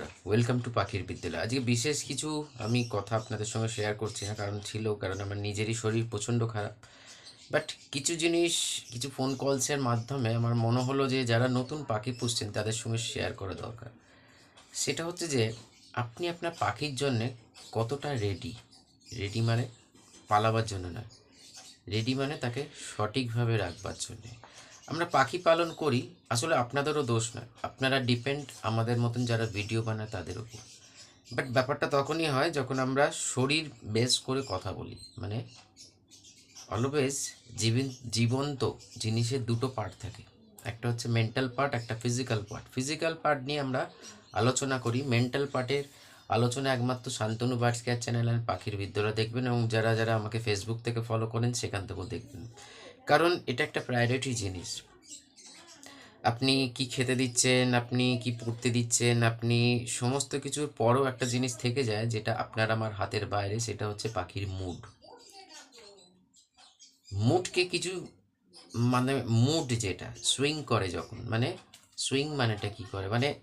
বন্ধুরা welcome to পাখির বিদ্যালয় আজকে বিশেষ কিছু আমি কথা আপনাদের সঙ্গে শেয়ার করছি না কারণ ছিল, কারণ আমার নিজেরই শরীর প্রচণ্ড খারাপ। বাট কিছু জিনিস, কিছু ফোন কলসের মাধ্যমে আমার মনে হলো যে যারা নতুন পাখি পুষছেন, তাদের সঙ্গে শেয়ার করা দরকার। সেটা হচ্ছে যে, আপনি আপনার পাখির জন্যে কতটা রেডি রেডি মানে পালাবার জন্য নয় রেডি মানে তাকে সঠিকভাবে রাখবার জন্যে। আমরা পাখি পালন করি, আসলে আপনাদেরও দোষ নয়। আপনারা ডিপেন্ড আমাদের মতন যারা ভিডিও বানায় তাদের উপর। বাট ব্যাপারটা তখনই হয় যখন আমরা শরীর বেস করে কথা বলি। মানে অলওয়েজ জীবন, জীবন্ত জিনিসের দুটো পার্ট থাকে। একটা হচ্ছে মেন্টাল পার্ট একটা ফিজিক্যাল পার্ট ফিজিক্যাল পার্ট নিয়ে আমরা আলোচনা করি। মেন্টাল পার্টের আলোচনা একমাত্র শান্তনু বার্ডস কেয়ার চ্যানেল আর পাখির বিদ্যালয় দেখবেন এবং যারা যারা আমাকে ফেসবুক থেকে ফলো করেন, সেখান থেকেও দেখবেন। কারণ এটা একটা প্রায়োরিটি জিনিস। আপনি কি খেতে দিচ্ছেন, আপনি কি পড়তে দিচ্ছেন, আপনি সমস্ত কিছুর পরও একটা জিনিস থেকে যায় যেটা আপনার আমার হাতের বাইরে, সেটা হচ্ছে পাখির মুড মুডকে কিছু মানে মুড যেটা সুইং করে যখন মানে সুইং মানেটা কি করে? মানে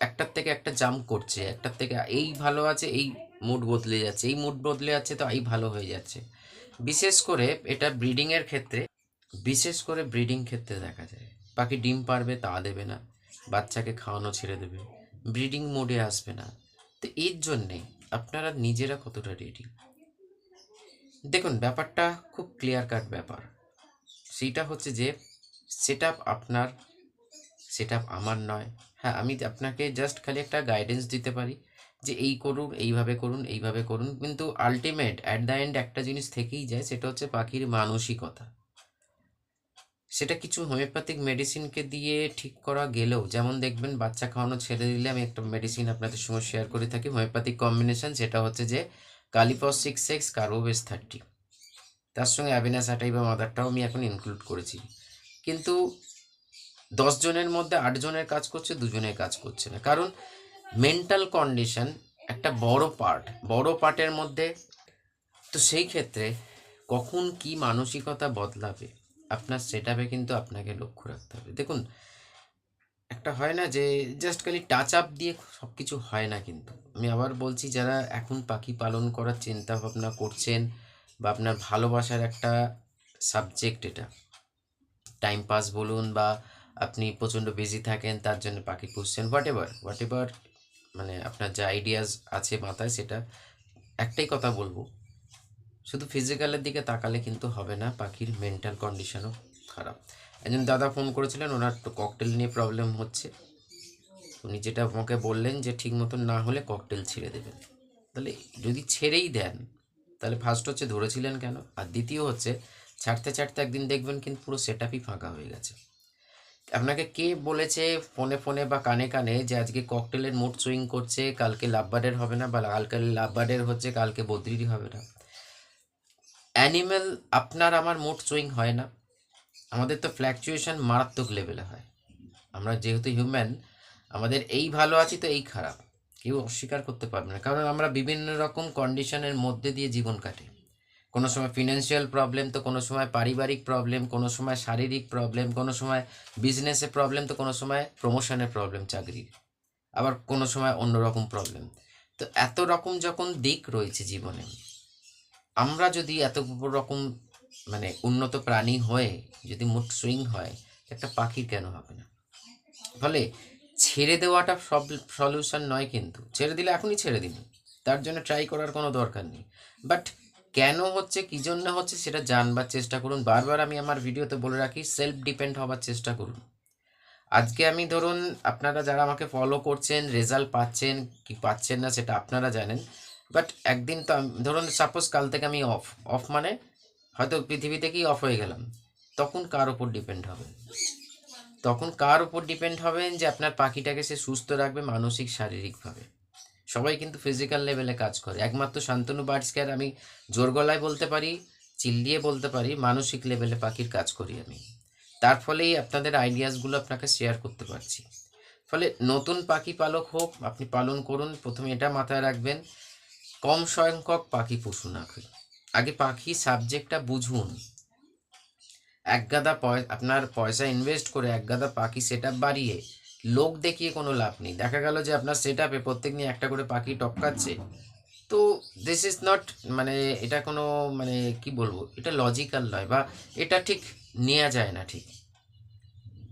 একটার থেকে একটা জাম্প করছে, একটার থেকে এই ভালো আছে, এই মুড বদলে যাচ্ছে, এই মুড বদলে যাচ্ছে, তো এই ভালো হয়ে যাচ্ছে। বিশেষ করে এটা ব্রিডিংয়ের ক্ষেত্রে বিশেষ করে ব্রিডিং ক্ষেত্রে দেখা যায়। পাখি ডিম পারবে তা দেবে না, বাচ্চাকে খাওয়ানো ছেড়ে দেবে, ব্রিডিং মোডে আসবে না। তো এর জন্যে আপনারা নিজেরা কতটা রেডি দেখুন, ব্যাপারটা খুব ক্লিয়ার কাট ব্যাপার। সেইটা হচ্ছে যে সেট আপনার সেট আমার নয়। হ্যাঁ আমি আপনাকে জাস্ট খালি একটা গাইডেন্স দিতে পারি যে এই করুন, এইভাবে করুন এইভাবে করুন। কিন্তু আলটিমেট অ্যাট দ্য এন্ড একটা জিনিস থেকেই যায়, সেটা হচ্ছে পাখির মানসিকতা। সেটা কিছু হোমিওপ্যাথিক মেডিসিনকে দিয়ে ঠিক করা গেলেও, যেমন দেখবেন বাচ্চা খাওয়ানো ছেড়ে দিলে আমি একটা মেডিসিন আপনাদের সঙ্গে শেয়ার করে থাকি হোমিওপ্যাথিক কম্বিনেশন সেটা হচ্ছে যে kali phos six X carbo veg thirty তার সঙ্গে অ্যাভিনাস আটাই বা মাদারটাও আমি এখন ইনক্লুড করেছি। কিন্তু জনের মধ্যে আট জনের কাজ করছে, দুজনের কাজ করছে না। কারণ মেন্টাল কন্ডিশন একটা বড় পার্ট বড় পার্টের মধ্যে, তো সেই ক্ষেত্রে কখন কি মানসিকতা বদলাবে আপনার সেট আপে কিন্তু আপনাকে লক্ষ্য রাখতে হবে। দেখুন, একটা হয় না যে জাস্ট খালি টাচ আপ দিয়ে সব কিছু হয় না কিন্তু। আমি আবার বলছি, যারা এখন পাখি পালন করার চিন্তা ভাবনা করছেন বা আপনার ভালোবাসার একটা সাবজেক্ট এটা টাইম পাস বলুন বা আপনি প্রচণ্ড বিজি থাকেন, তার জন্য পাখি পুষছেন হোয়াট এভার হোয়াট এভার মানে আপনার যে আইডিয়াস আছে মাথায়, সেটা একটাই কথা বলব শুধু ফিজিক্যালের দিকে তাকালে কিন্তু হবে না, পাখির মেন্টাল কন্ডিশনও খারাপ। একজন দাদা ফোন করেছিলেন, ওনার তো ককটেল নিয়ে প্রবলেম হচ্ছে। উনি যেটা আমাকে বললেন যে, ঠিক মতন না হলে ককটেল ছেড়ে দেবেন। তাহলে যদি ছেড়েই দেন, তাহলে ফার্স্ট হচ্ছে ধরেছিলেন কেন? আর দ্বিতীয় হচ্ছে, ছাড়তে ছাড়তে একদিন দেখবেন কিন্তু পুরো সেট ফাঁকা হয়ে গেছে। আপনাকে কে বলেছে ফোনে ফোনে বা কানে কানে যে, আজকে ককটেলের মুড সুইং করছে, কালকে লাভবার্ডের হবে না বা কালকে লাভবার্ডের হচ্ছে, কালকে বদ্রিরই হবে না? অ্যানিম্যাল আপনার আমার মুড সুইং হয় না। আমাদের তো ফ্ল্যাকচুয়েশন মারাত্মক লেভেলে হয়। আমরা যেহেতু হিউম্যান আমাদের এই ভালো আছি তো এই খারাপ। কেউ অস্বীকার করতে পারবে না। কারণ আমরা বিভিন্ন রকম কন্ডিশনের মধ্যে দিয়ে জীবন কাটে। কোনো সময় ফিনান্সিয়াল প্রবলেম তো কোনো সময় পারিবারিক প্রবলেম কোনো সময় শারীরিক প্রবলেম কোনো সময় বিজনেসে প্রবলেম তো কোনো সময় প্রমোশনের প্রবলেম চাকরির আবার কোনো সময় অন্য রকম প্রবলেম তো এত রকম যখন দিক রয়েছে জীবনে আমরা যদি এত রকম মানে উন্নত প্রাণী হয়ে যদি মুড সুইং হয় একটা পাখির কেন হবে না? ফলে ছেড়ে দেওয়াটা সব সলিউশন নয় কিন্তু। ছেড়ে দিলে এখনই ছেড়ে দিন তার জন্য ট্রাই করার কোনো দরকার নেই। বাট কেন হচ্ছে, কী জন্য হচ্ছে, সেটা জানবার চেষ্টা করুন। বারবার আমি আমার ভিডিওতে বলে রাখি সেলফ ডিপেন্ড হবার চেষ্টা করুন। আজকে আমি ধরুন, আপনারা যারা আমাকে ফলো করছেন রেজাল্ট পাচ্ছেন, কি পাচ্ছেন না, সেটা আপনারা জানেন। বাট একদিন তো ধরুন সাপোজ কাল থেকে আমি অফ অফ মানে হয়তো পৃথিবী থেকেই অফ হয়ে গেলাম। তখন কার ওপর ডিপেন্ড হবেন তখন কার ওপর ডিপেন্ড হবেন যে আপনার পাখিটাকে সে সুস্থ রাখবে মানসিক, শারীরিকভাবে? সবাই কিন্তু ফিজিক্যাল লেভেলে কাজ করে। একমাত্র শান্তনু বার্ডস কেয়ার আমি জোর গলায় বলতে পারি, চিল্লিয়ে বলতে পারি, মানসিক লেভেলে পাখির কাজ করি আমি। তার ফলেই আপনাদের আইডিয়াসগুলো আপনাকে শেয়ার করতে পারছি। ফলে নতুন পাখি পালক হোক, আপনি পালন করুন। প্রথমে এটা মাথায় রাখবেন। কম সংখ্যক পাখি পশু আগে আগে পাখি সাবজেক্টটা বুঝুন। এক গাদা আপনার পয়সা ইনভেস্ট করে এক গাদা পাখি সেট বাড়িয়ে লোক দেখিয়ে কোনো লাভ নেই। দেখা গেল যে আপনার সেট আপে প্রত্যেক দিন একটা করে পাখি টপকাচ্ছে। তো দিস ইজ নট মানে এটা কোনো মানে কি বলব? এটা লজিক্যাল নয় বা এটা ঠিক নেওয়া যায় না ঠিক।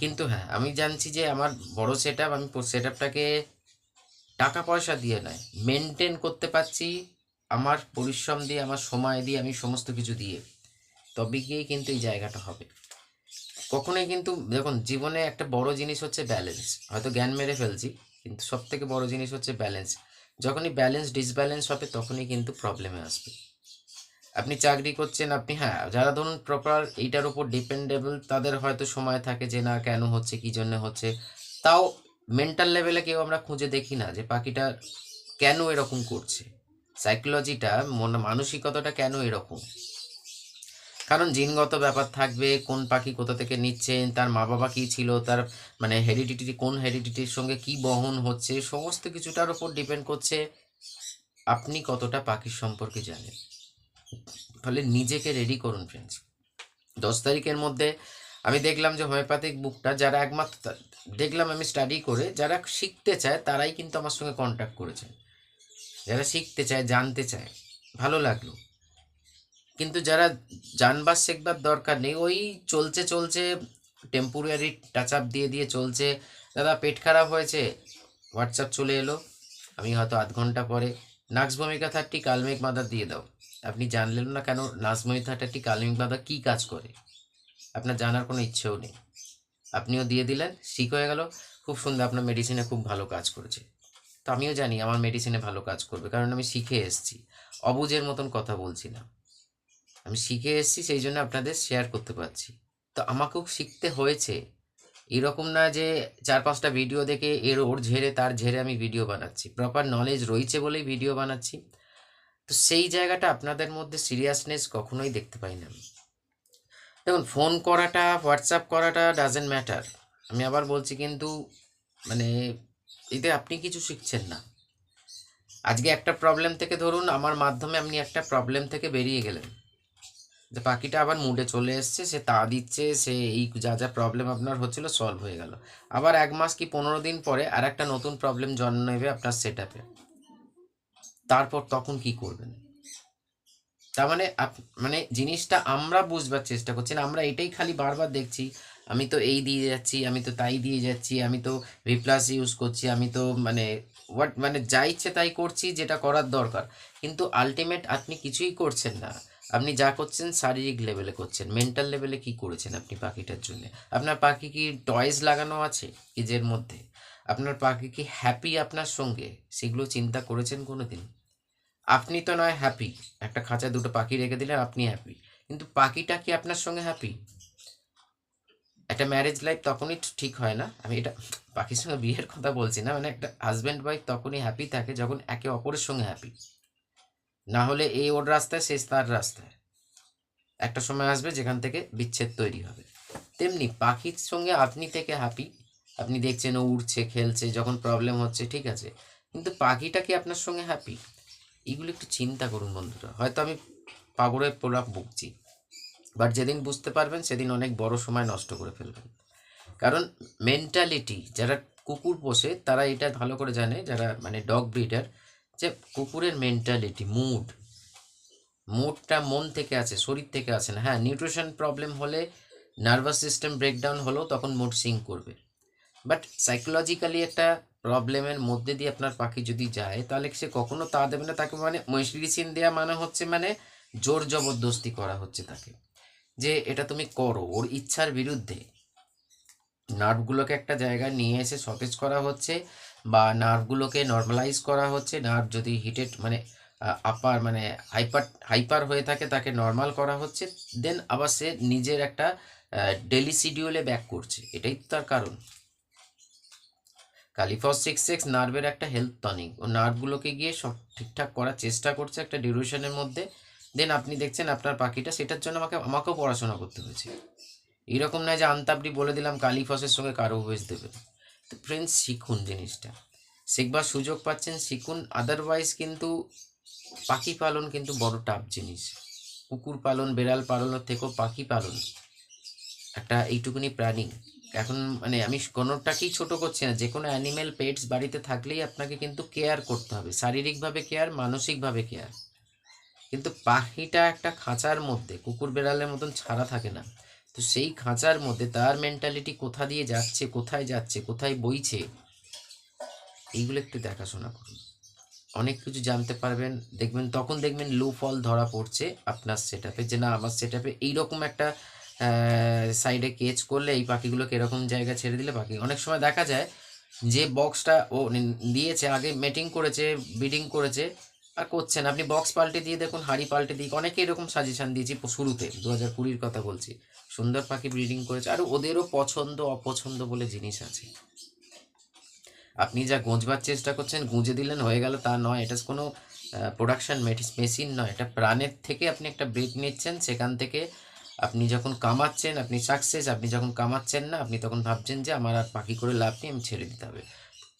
কিন্তু হ্যাঁ আমি জানছি যে আমার বড় সেট আমি সেট আপটাকে টাকা পয়সা দিয়ে নয় মেনটেন করতে পারছি, আমার পরিশ্রম দিয়ে, আমার সময় দিয়ে, আমি সমস্ত কিছু দিয়ে। তবে গিয়েই কিন্তু এই জায়গাটা হবে। কখনোই কিন্তু, দেখুন, জীবনে একটা বড় জিনিস হচ্ছে ব্যালেন্স হয়তো জ্ঞান মেরে ফেলছি, কিন্তু সব থেকে বড় জিনিস হচ্ছে ব্যালেন্স যখনই ব্যালেন্স ডিসব্যালেন্স হবে, তখনই কিন্তু প্রবলেমে আসবে। আপনি চাকরি করছেন, আপনি হ্যাঁ যারা ধরুন প্রপার এইটার উপর ডিপেন্ডেবল তাদের হয়তো সময় থাকে যে, না, কেন হচ্ছে, কী জন্য হচ্ছে, তাও মেন্টাল লেভেলে কেউ আমরা খুঁজে দেখি না যে পাখিটা কেন এরকম করছে। সাইকোলজিটা মন, মানসিকতাটা কেন এরকম? কারণ জিনগত ব্যাপার থাকবে, কোন পাখি কোথা থেকে নিচ্ছেন তার মা বাবা কী ছিল, তার মানে হেরিডিটি কোন হেরিডিটির সঙ্গে কি বহন হচ্ছে, সমস্ত কিছুটার উপর ডিপেন্ড করছে আপনি কতটা পাখির সম্পর্কে জানেন। ফলে নিজেকে রেডি করুন ফ্রেন্ডস দশ তারিখের মধ্যে আমি দেখলাম যে হোমিওপ্যাথিক বুকটা যারা একমাত্র, দেখলাম আমি স্টাডি করে যারা শিখতে চায় তারাই কিন্তু আমার সঙ্গে কন্ট্যাক্ট করেছেন। যারা শিখতে চায়, জানতে চায়, ভালো লাগল। কিন্তু যারা জানবার শেখবার দরকার নেই, ওই চলছে চলছে টেম্পোরারি টাচ আপ দিয়ে দিয়ে চলছে। দাদা, পেট খারাপ হয়েছে? হোয়াটসঅ্যাপ চলে এলো। আমি হয়তো আধ ঘণ্টা পরে নাক্স ভূমিকা থার্টি, কালমেঘ মাদার দিয়ে দাও। আপনি জানলেন না কেন নাক্স ভূমিকা থার্টি, কালমেঘ মাদার কী কাজ করে? আপনার জানার কোনো ইচ্ছেও নেই। আপনিও দিয়ে দিলেন, ঠিক হয়ে গেল। খুব সুন্দর আপনার মেডিসিনে খুব ভালো কাজ করেছে। তো আমিও জানি আমার মেডিসিনে ভালো কাজ করবে, কারণ আমি শিখে এসেছি। অবুজের মতন কথা বলছি না। আমি শিখে এসেছি, সেই জন্য আপনাদের শেয়ার করতে পারছি। তো আমাকেও শিখতে হয়েছে। এরকম না যে চার পাঁচটা ভিডিও দেখে এর ওর ঝেড়ে তার ঝেড়ে আমি ভিডিও বানাচ্ছি। প্রপার নলেজ রয়েছে বলেই ভিডিও বানাচ্ছি। তো সেই জায়গাটা আপনাদের মধ্যে সিরিয়াসনেস কখনোই দেখতে পাই না আমি। দেখুন ফোন করাটা হোয়াটসঅ্যাপ করাটা ডাজেন্ট ম্যাটার আমি আবার বলছি কিন্তু মানে এতে আপনি কিছু শিখছেন না। আজকে একটা প্রবলেম থেকে ধরুন, আমার মাধ্যমে আপনি একটা প্রবলেম থেকে বেরিয়ে গেলেন। যে পাখিটা আবার মুডে চলে এসছে, সে তা দিচ্ছে, সে এই যা যা প্রবলেম আপনার হচ্ছিল সলভ হয়ে গেল। আবার এক মাস কি পনেরো দিন পরে আর একটা নতুন প্রবলেম জন্ম নেবে আপনার সেট তারপর তখন কি করবেন? তার মানে মানে জিনিসটা আমরা বুঝবার চেষ্টা করছি না, আমরা এটাই খালি বারবার দেখছি, আমি তো এই দিয়ে যাচ্ছি, আমি তো তাই দিয়ে যাচ্ছি, আমি তো ভি প্লাস ইউজ করছি, আমি তো মানে হোয়াট মানে যা ইচ্ছে তাই করছি, যেটা করার দরকার। কিন্তু আলটিমেট আপনি কিছুই করছেন না। আপনি যা করছেন শারীরিক লেভেলে করছেন মেন্টাল লেভেলে কি করেছেন আপনি পাখিটার জন্য? আপনার পাখি কি টয়েস লাগানো আছে কেজের মধ্যে? আপনার পাখি কি হ্যাপি আপনার সঙ্গে? সেগুলো চিন্তা করেছেন কোনো দিন আপনি তো নয় হ্যাপি একটা খাঁচায় দুটো পাখি রেখে দিলেন আপনি হ্যাপি কিন্তু পাখিটা কি আপনার সঙ্গে হ্যাপি একটা ম্যারেজ লাইফ তখনই ঠিক হয় না। আমি এটা পাখির সঙ্গে বিয়ের কথা বলছি না মানে একটা হাজব্যান্ড ওয়াইফ তখনই হ্যাপি থাকে যখন একে অপরের সঙ্গে হ্যাপি না হলে এই ওর রাস্তায় শেষ তার রাস্তায়। একটা সময় আসবে যেখান থেকে বিচ্ছেদ তৈরি হবে। তেমনি পাখির সঙ্গে আপনি থেকে হ্যাপি আপনি দেখছেন ও উড়ছে, খেলছে, যখন প্রবলেম হচ্ছে, ঠিক আছে। কিন্তু পাখিটা কি আপনার সঙ্গে হ্যাপি এগুলো একটু চিন্তা করুন বন্ধুরা। হয়তো আমি পাগড়ের প্রলাপ বকছি বাট যেদিন বুঝতে পারবেন, সেদিন অনেক বড় সময় নষ্ট করে ফেলবেন। কারণ মেন্টালিটি যারা কুকুর পোষে, তারা এটা ভালো করে জানে, যারা মানে ডগ ব্রিডার যে কুকুরের মেন্টালিটি মুড মুডটা মন থেকে আছে শরীর থেকে আছে না। হ্যাঁ নিউট্রিশন প্রবলেম হলে নার্ভাস সিস্টেম ব্রেকডাউন হলেও তখন মুড সিং করবে। বাট সাইকোলজিক্যালি একটা প্রবলেমের মধ্যে দিয়ে আপনার পাখি যদি যায়, তাহলে সে কখনো তা দেবে না। তাকে মানে মেডিসিন দেওয়া মানে হচ্ছে মানে জোর জবরদস্তি করা হচ্ছে তাকে। যে এটা তুমি করো, ওর ইচ্ছার বিরুদ্ধে। নার্ভগুলোকে একটা জায়গায় নিয়ে এসে সতেজ করা হচ্ছে বা নার্ভগুলোকে নর্মালাইজ করা হচ্ছে। নার্ভ যদি হিটেড মানে আপার মানে হাইপার হাইপার হয়ে থাকে, তাকে নর্মাল করা হচ্ছে। দেন আবার সে নিজের একটা ডেলি শিডিউলে ব্যাক করছে। এটাই তার কারণ। কালিফস সিক্স সিক্স নার্ভের একটা হেলথ টনিক ও নার্ভগুলোকে গিয়ে সব ঠিকঠাক করার চেষ্টা করছে একটা ডিউরেশনের মধ্যে। দেন আপনি দেখছেন আপনার পাখিটা সেটার জন্য আমাকে, আমাকেও পড়াশোনা করতে হয়েছে। এরকম নয় যে আন্তাবড়ি বলে দিলাম কালিফসের সঙ্গে কারও ভয়েস দেবে তো ফ্রেন্ডস শিখুন জিনিসটা। শিখবার সুযোগ পাচ্ছেন, শিখুন। আদারওয়াইজ কিন্তু পাখি পালন কিন্তু বড় টাফ জিনিস। কুকুর পালন, বেড়াল পালনের থেকেও পাখি পালন একটা এইটুকুনি প্রাণী এখন মানে আমি কোনোটাকেই ছোট করছি না। যে কোনো অ্যানিমেল পেটস বাড়িতে থাকলেই আপনাকে কিন্তু কেয়ার করতে হবে। শারীরিকভাবে কেয়ার মানসিকভাবে কেয়ার কিন্তু পাখিটা একটা খাঁচার মধ্যে, কুকুর বেড়ালের মতন ছাড়া থাকে না। তো সেই খাঁচার মধ্যে তার মেন্টালিটি কোথা দিয়ে যাচ্ছে, কোথায় যাচ্ছে, কোথায় বইছে, এইগুলো একটু দেখাশোনা করুন। অনেক কিছু জানতে পারবেন। দেখবেন, তখন দেখবেন লো ফল ধরা পড়ছে আপনার সেট যে না, আমার সেট এইরকম একটা সাইডে কেচ করলে এই পাখিগুলোকে এরকম জায়গা ছেড়ে দিলে পাখি, অনেক সময় দেখা যায় যে বক্সটা ও দিয়েছে, আগে মেটিং করেছে বিডিং করেছে, আর করছেন আপনি বক্স পাল্টে দিয়ে দেখুন, হাড়ি পাল্টে দিয়ে অনেকে এরকম সাজেশন দিয়েছি শুরুতে দু হাজার কুড়ির কথা বলছি। সুন্দর পাখি ব্রিডিং করেছে, আর ওদেরও পছন্দ, অপছন্দ বলে জিনিস আছে। আপনি যা গোঁজবার চেষ্টা করছেন, গুঁজে দিলেন, হয়ে গেল, তা নয়। এটা কোনো প্রোডাকশন মেশিন নয়, এটা প্রাণের থেকে আপনি একটা ব্রেক নিচ্ছেন, সেখান থেকে আপনি যখন কামাচ্ছেন, আপনি সাকসেস আপনি যখন কামাচ্ছেন না, আপনি তখন ভাবছেন যে আমার আর পাখি করে লাভ নেই, আমি ছেড়ে দিতে হবে।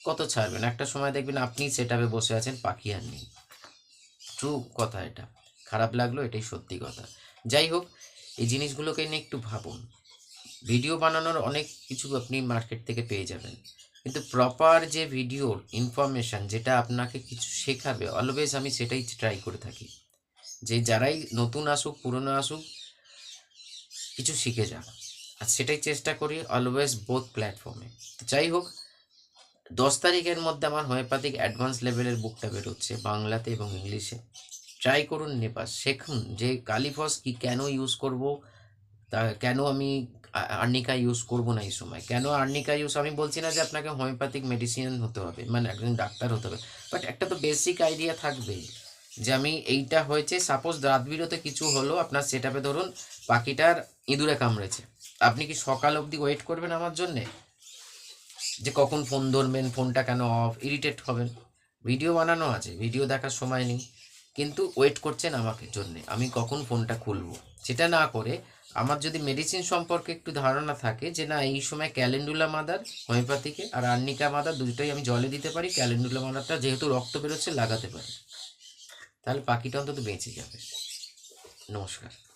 কত ছাড়বেন? একটা সময় দেখবেন আপনি সেটাবে বসে আছেন, পাখি আর নেই। ট্রু কথা এটা। খারাপ লাগল, এটাই সত্যি কথা। যাই হোক, এই জিনিসগুলোকে নিয়ে একটু ভাবুন। ভিডিও বানানোর অনেক কিছু আপনি মার্কেট থেকে পেয়ে যাবেন। কিন্তু প্রপার যে ভিডিওর ইনফরমেশান যেটা আপনাকে কিছু শেখাবে অলওয়েজ আমি সেটাই ট্রাই করে থাকি। যে যারাই নতুন আসুক, পুরনো আসুক কিছু শিখে যাক আর সেটাই চেষ্টা করি অলওয়েজ বোথ প্ল্যাটফর্মে যাই হোক, দশ তারিখের মধ্যে আমার হোমিওপ্যাথিক অ্যাডভান্স লেভেলের বুকটা বেরোচ্ছে বাংলাতে এবং ইংলিশে। ট্রাই করুন নেপাস শেখুন যে কালিফস কি কেন ইউজ করব, তা কেন আমি আর্নিকা ইউজ করব না এই সময়? কেন আর্নিকা ইউজ আমি বলছি না যে আপনাকে হোমিওপ্যাথিক মেডিসিন হতে হবে মানে একজন ডাক্তার হতে হবে বাট একটা তো বেসিক আইডিয়া থাকবে যে আমি এইটা হয়েছে সাপোজ রাত বিরতে কিছু হলো, আপনার সেটাপে ধরুন পাখিটার ইঁদুরে কামড়েছে। আপনি কি সকাল অবধি ওয়েট করবেন আমার জন্যে? যে কখন ফোন ধরবেন ফোনটা কেন অফ ইরিটেট হবেন। ভিডিও বানানো আছে ভিডিও দেখার সময় নেই। কিন্তু ওয়েট করছেন আমাকে জন্যে, আমি কখন ফোনটা খুলবো? সেটা না করে আমার যদি মেডিসিন সম্পর্কে একটু ধারণা থাকে যে না, এই সময় ক্যালেন্ডুলা মাদার হোমিওপ্যাথিকে আর আর্নিকা মাদার দুটোই আমি জলে দিতে পারি ক্যালেন্ডুলা মাদারটা যেহেতু রক্ত বেরোচ্ছে, লাগাতে পারি। তাহলে পাখিটা অন্তত বেঁচে যাবে। নমস্কার।